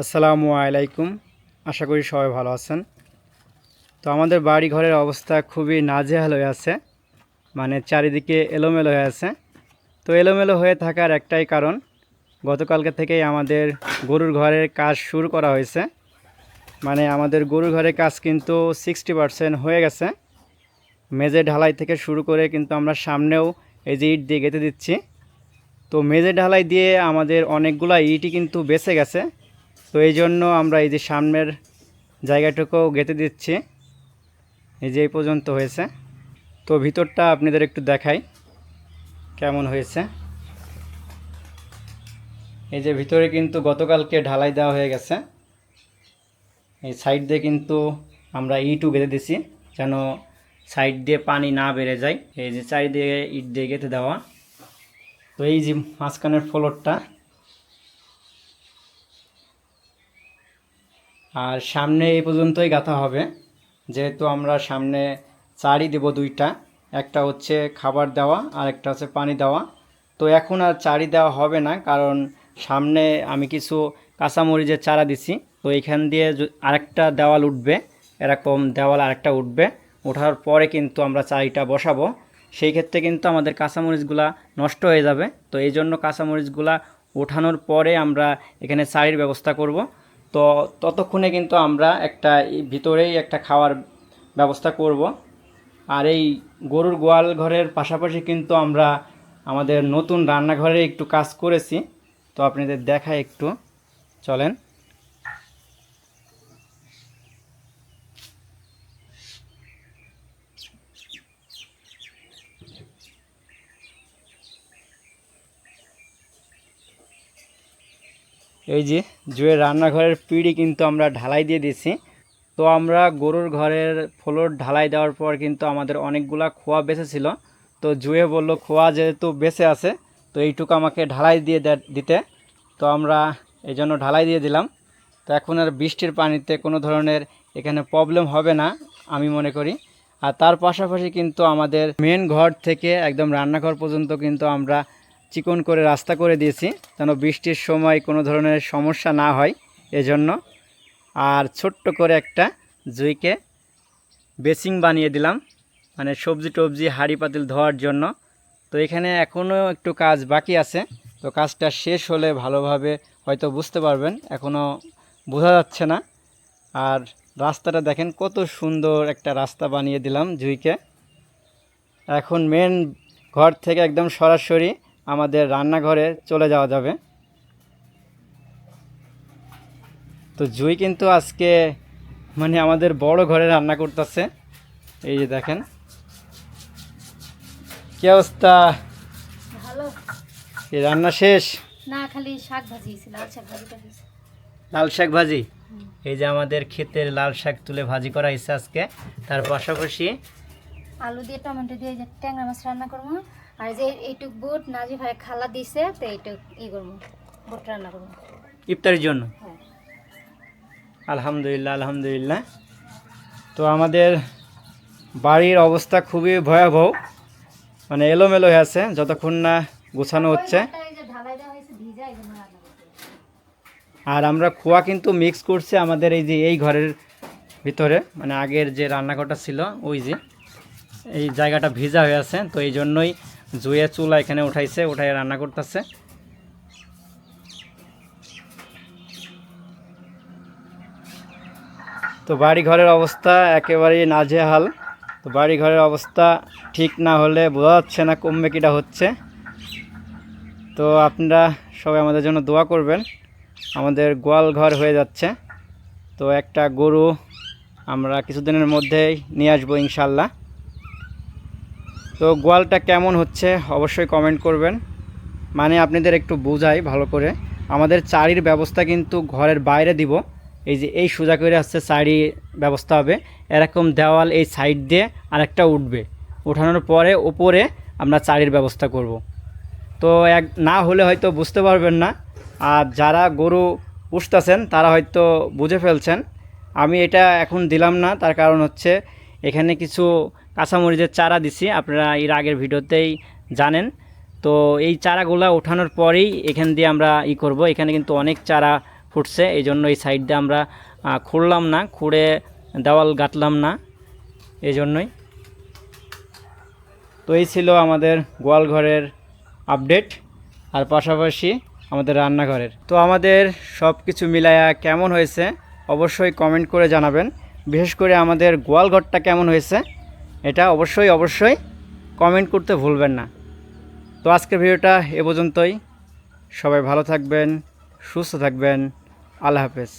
আসসালামু আলাইকুম। আশা করি সবাই ভালো আছেন। তো আমাদের বাড়ি ঘরের অবস্থা খুবই নাজেহাল হয়ে আছে। মানে চারিদিকে এলোমেলো হয়ে আছে। তো এলোমেলো হয়ে থাকার একটাই কারণ, গতকালকে থেকেই আমাদের গরুর ঘরের কাজ শুরু করা হয়েছে। মানে আমাদের গরুর ঘরের কাজ কিন্তু সিক্সটি পারসেন্ট হয়ে গেছে। মেজে ঢালাই থেকে শুরু করে কিন্তু আমরা সামনেও এই যে ইট দিয়ে গেঁথে দিচ্ছি। তো মেজে ঢালাই দিয়ে আমাদের অনেকগুলা ইটই কিন্তু বেঁচে গেছে। তো এই জন্য আমরা এই যে সামনের জায়গাটুকুও গেঁথে দিচ্ছি। এই যে এই পর্যন্ত হয়েছে। তো ভিতরটা আপনাদের একটু দেখাই কেমন হয়েছে। এই যে ভিতরে কিন্তু গতকালকে ঢালাই দেওয়া হয়ে গেছে। এই সাইড দিয়ে কিন্তু আমরা ইটও গেঁথে দিছি, যেন সাইড দিয়ে পানি না বেড়ে যায়। এই যে চারিদিকে ইট দিয়ে গেঁথে দেওয়া। তো এই যে মাঝখানের ফ্লোরটা আর সামনে এই পর্যন্তই গাঁথা হবে। যেহেতু আমরা সামনে চারি দেব দুইটা, একটা হচ্ছে খাবার দেওয়া আর একটা হচ্ছে পানি দেওয়া। তো এখন আর চারি দেওয়া হবে না, কারণ সামনে আমি কিছু কাঁচামরিচের চারা দিছি। তো এইখান দিয়ে আরেকটা দেওয়াল উঠবে, এরকম দেওয়াল আরেকটা উঠবে। ওঠার পরে কিন্তু আমরা চারিটা বসাবো। সেই ক্ষেত্রে কিন্তু আমাদের কাঁচামরিচগুলা নষ্ট হয়ে যাবে। তো এই জন্য কাঁচামরিচগুলা ওঠানোর পরে আমরা এখানে চারির ব্যবস্থা করব। তো ততক্ষণে কিন্তু আমরা একটা ভিতরেই একটা খাওয়ার ব্যবস্থা করব। আর এই গরুর গোয়াল ঘরের পাশাপাশি কিন্তু আমরা আমাদের নতুন রান্নাঘরে একটু কাজ করেছি। তো আপনাদের দেখা একটু। চলেন। এই যে, জুয়ের রান্নাঘরের পিঁড়ি কিন্তু আমরা ঢালাই দিয়ে দিছি তো আমরা গরুর ঘরের ফ্লোর ঢালাই দেওয়ার পর কিন্তু আমাদের অনেকগুলা খোয়া বেঁচে ছিল। তো জুয়ে বলল, খোয়া যেহেতু বেঁচে আছে, তো এইটুকু আমাকে ঢালাই দিয়ে দিতে। তো আমরা এই জন্য ঢালাই দিয়ে দিলাম। তো এখন আর বৃষ্টির পানিতে কোনো ধরনের এখানে প্রবলেম হবে না, আমি মনে করি। আর তার পাশাপাশি কিন্তু আমাদের মেন ঘর থেকে একদম রান্নাঘর পর্যন্ত কিন্তু আমরা চিকন করে রাস্তা করে দিয়েছি, যেন বৃষ্টির সময় কোনো ধরনের সমস্যা না হয় এজন্য। আর ছোট্ট করে একটা জুইকে বেসিং বানিয়ে দিলাম মানে সবজি টবজি, হাঁড়ি পাতিল ধোয়ার জন্য। তো এখানে এখনও একটু কাজ বাকি আছে, তো কাজটা শেষ হলে ভালোভাবে হয়তো বুঝতে পারবেন এখনও বোঝা যাচ্ছে না। আর রাস্তাটা দেখেন কত সুন্দর একটা রাস্তা বানিয়ে দিলাম জুইকে। এখন মেন ঘর থেকে একদম সরাসরি আমাদের রান্নাঘরে চলে যাওয়া যাবে। তো জুই কিন্তু আজকে মানে আমাদের বড় ঘরে রান্না করতেছে। এই যে দেখেন। কি অবস্থা? ভালো। এই রান্না শেষ? না খালি শাক ভাজি ছিল লাল শাক ভাজিটা লাল শাক ভাজি? এই যে আমাদের ক্ষেতের লাল শাক তুলে ভাজি করা হয়েছে আজকে। তার পাশাপাশি আলু দিয়ে টমেটো দিয়ে যে ট্যাংরা মাছ রান্না করব। আর যে এইটুক বুট নাজি ভাই খালা দিছে তো এইটুক ই করব বুট রান্না করব। ইফতারের জন্য? হ্যাঁ। আলহামদুলিল্লাহ আলহামদুলিল্লাহ। তো আমাদের বাড়ির অবস্থা খুবই ভয়াবহ। মানে এলোমেলো হয়ে আছে যতক্ষণ না গোছানো হচ্ছে। আর আমরা খোয়া কিন্তু মিক্স করছি আমাদের এই যে এই ঘরের ভিতরে মানে আগের যে রান্নাঘরটা ছিল ওই যে। এই জায়গাটা ভিজা হয়ে আছে, তো এই জন্যই জুয়ে চুলা এখানে উঠাইছে উঠাই রান্না করতেছে। তো বাড়ি ঘরের অবস্থা একেবারেই নাজেহাল। তো বাড়ি ঘরের অবস্থা ঠিক না হলে বোঝা যাচ্ছে না কমবে কিটা হচ্ছে। তো আপনারা সবাই আমাদের জন্য দোয়া করবেন, আমাদের গোয়াল ঘর হয়ে যাচ্ছে। তো একটা গরু আমরা কিছুদিনের মধ্যেই নিয়ে আসব ইনশাল্লাহ। তো গোয়ালটা কেমন হচ্ছে অবশ্যই কমেন্ট করবেন। মানে আপনাদের একটু বোঝাই ভালো করে। আমাদের চারির ব্যবস্থা কিন্তু ঘরের বাইরে দিব। এই যে এই সোজা করে আসছে চারি ব্যবস্থা হবে। এরকম দেওয়াল এই সাইড দিয়ে আরেকটা উঠবে। ওঠানোর পরে ওপরে আমরা চারির ব্যবস্থা করব। তো এক না হলে হয়তো বুঝতে পারবেন না। আর যারা গরু পুষতেছেন, তারা হয়তো বুঝে ফেলছেন। আমি এটা এখন দিলাম না, তার কারণ হচ্ছে এখানে কিছু কাঁচামরিচের চারা দিছি, আপনারা এর আগের ভিডিওতেই জানেন। তো এই চারাগুলা ওঠানোর পরেই এখান দিয়ে আমরা ই করব। এখানে কিন্তু অনেক চারা ফুটছে, এই জন্য এই সাইড দিয়ে আমরা খুঁড়লাম না, খুঁড়ে দেওয়াল গাঁথলাম না, এই জন্যই। তো এই ছিল আমাদের গোয়াল ঘরের আপডেট আর পাশাপাশি আমাদের রান্নাঘরের। তো আমাদের সব কিছু মিলায়া কেমন হয়েছে, অবশ্যই কমেন্ট করে জানাবেন। বিশেষ করে আমাদের গোয়াল ঘরটা কেমন হয়েছে এটা অবশ্যই অবশ্যই কমেন্ট করতে ভুলবেন না। তো আজকের ভিডিওটা এ পর্যন্তই। সবাই ভালো থাকবেন, সুস্থ থাকবেন। আল্লাহ হাফেজ।